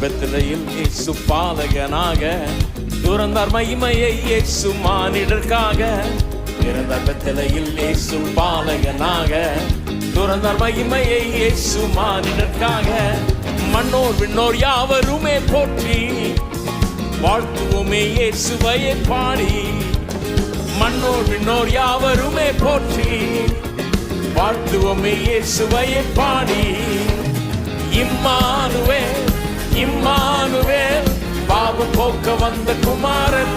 பிறந்தார் இயேசு பாலகனாக துறந்தார் மகிமையை இயேசு மானிடற்காக பிறந்தார் பெத்தலையில் இயேசு பாலகனாக துறந்தார் மகிமையை இயேசு மானிடற்காக மன்னோர் விண்ணோர் யாவருமே போற்றி வாழ்த்துவோமே இயேசுவையே பாடி. மன்னோர் விண்ணோர் யாவருமே போற்றி வாழ்த்துவோமே இயேசுவையே பாடி. இம்மா போக்க வந்த குமாரன்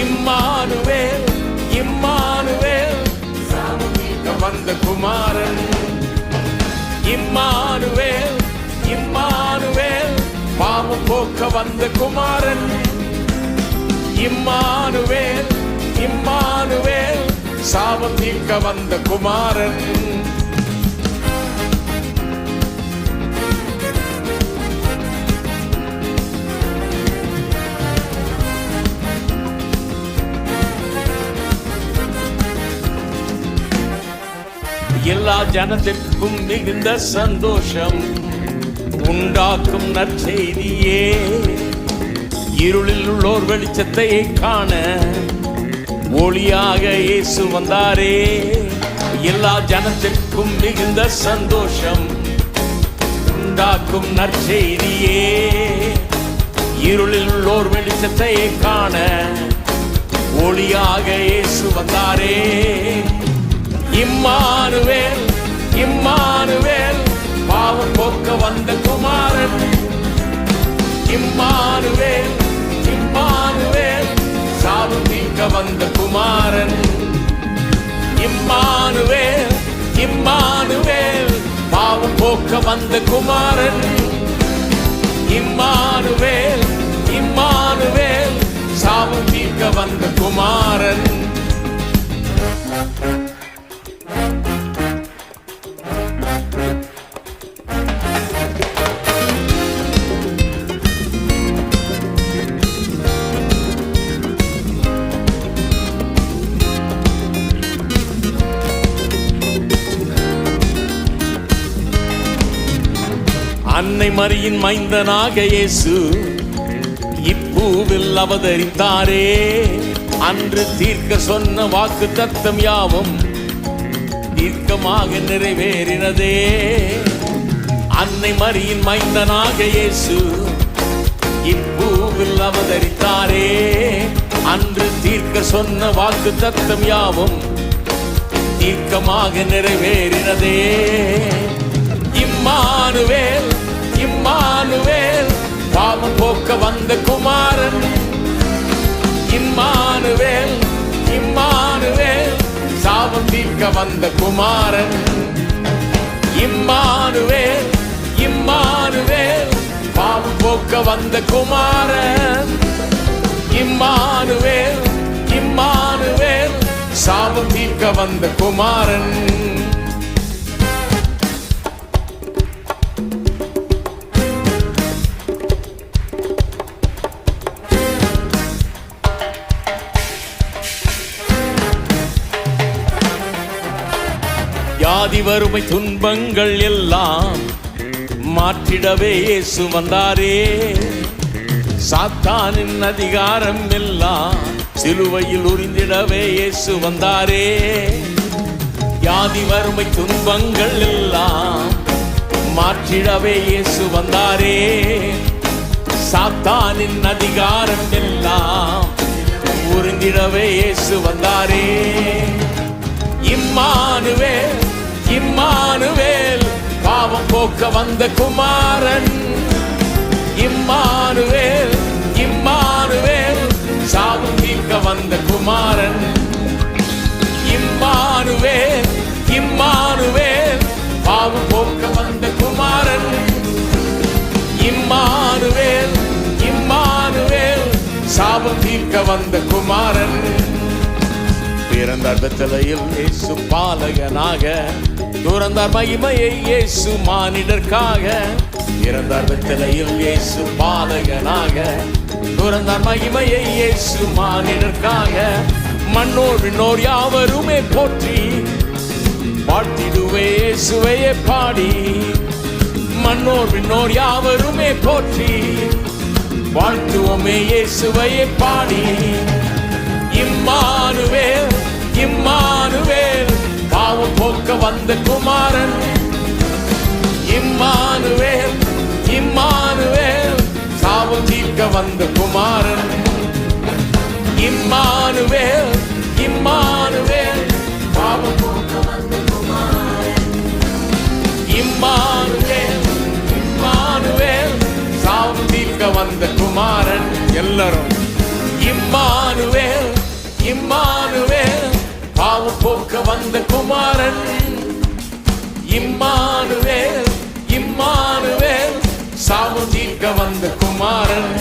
இம்மானுவே இம்மானுவே வந்த குமாரன் இம்மானுவே இம்மானுவே பாவம் போக்க வந்த குமாரன் இம்மானுவே இம்மானுவே சாபம் தீர்க்க வந்த குமாரன். எல்லா ஜனத்திற்கும் மிகுந்த சந்தோஷம். உண்டாக்கும் நற்செய்தியே. இருளில் உள்ளோர் வெளிச்சத்தை காண. ஒளியாக இயேசு வந்தாரே. எல்லா ஜனத்திற்கும் மிகுந்த சந்தோஷம். உண்டாக்கும் நற்செய்தியே. இருளில் உள்ளோர் வெளிச்சத்தை காண. ஒளியாக இயேசு வந்தாரே. இம்மானுவேல் இம்மானுவேல் பாவம் போக்க வந்த குமாரன். இம்மானுவேல் இம்மானுவேல் சாவு நீக்க வந்த குமாரன். இம்மானுவேல் இம்மானுவேல் பாவம் போக்க வந்த குமாரன். இம்மானுவேல் இம்மானுவேல் சாவு நீக்க வந்த குமாரன். அன்னை மரியின் மைந்தனாக இயேசு இப்பூவில் அவதரித்தாரே. அன்று தீர்க்க சொன்ன வாக்கு தத்தம் யாவும் தீர்க்கமாக நிறைவேறினதே. அன்னை மரியின் மைந்தனாக இயேசு இப்பூவில் அவதரித்தாரே. அன்று தீர்க்க சொன்ன வாக்கு தத்தம் யாவும் தீர்க்கமாக நிறைவேறினதே. இம்மானுவேல் இம்மானுவேல் பாவம் போக்க வந்த குமாரன். இம்மானுவேல் இம்மானுவேல் சாபம் தீர்க்க வந்த குமாரன். இம்மானுவேல் இம்மானுவேல் பாவம் போக்க வந்த குமாரன். இம்மானுவேல் இம்மானுவேல் சாபம் தீர்க்க வந்த குமாரன். வியாதி வறுமை துன்பங்கள் எல்லாம் மாற்றிடவே இயேசு வந்தாரே. சாத்தானின் அதிகாரம் எல்லாம் சிலுவையில் உறிந்திடவே இயேசு வந்தாரே. வியாதி வறுமை துன்பங்கள் எல்லாம் மாற்றிடவே இயேசு வந்தாரே. சாத்தானின் அதிகாரம் எல்லாம் உறிந்திடவே இயேசு வந்தாரே. போக்க வந்த குமாரன் இம்மானுவேல் இம்மானுவேல் சாபம் தீர்க்க வந்த குமாரன். இம்மானுவேல் இம்மானுவேல் பாவம் போக்க வந்த குமாரன். இம்மானுவேல் இம்மானுவேல் சாபம் தீர்க்க வந்த குமாரன். பிறந்த பெத்தலையில் இயேசு பாலகனாக துறந்தார் மகிமையை இயேசு மானிடற்காக இறந்தார் வெத்தலையில் இயேசு பாலகனாக துறந்தார் மகிமையை இயேசு மானிடற்காக மண்ணோர் விண்ணோர் யாவருமே போற்றி வாழ்த்திடுவே இயேசுவையே பாடி. மண்ணோர் விண்ணோர் யாவருமே போற்றி வாழ்த்துவோமே இயேசுவையே பாடி. இம்மானுவேல் இம்மானுவேல் போக்க குமாரன். இம்மானுவேல் இம்மானுவேல் சாவு தீர்க்க வந்த குமாரன். இம்மானுவேல் இம்மானுவேல் சாவு போக்க வந்த குமாரன். இம்மானுவேல் இம்மானுவேல் சாவு தீர்க்க வந்த குமாரன். எல்லாரும் இம்மானுவேல் இம்மானுவேல் பாவம் போக்க வந்த குமாரன். இம்மானுவேல் இம்மானுவேல் சாவு தீர்க்க வந்த குமாரன்.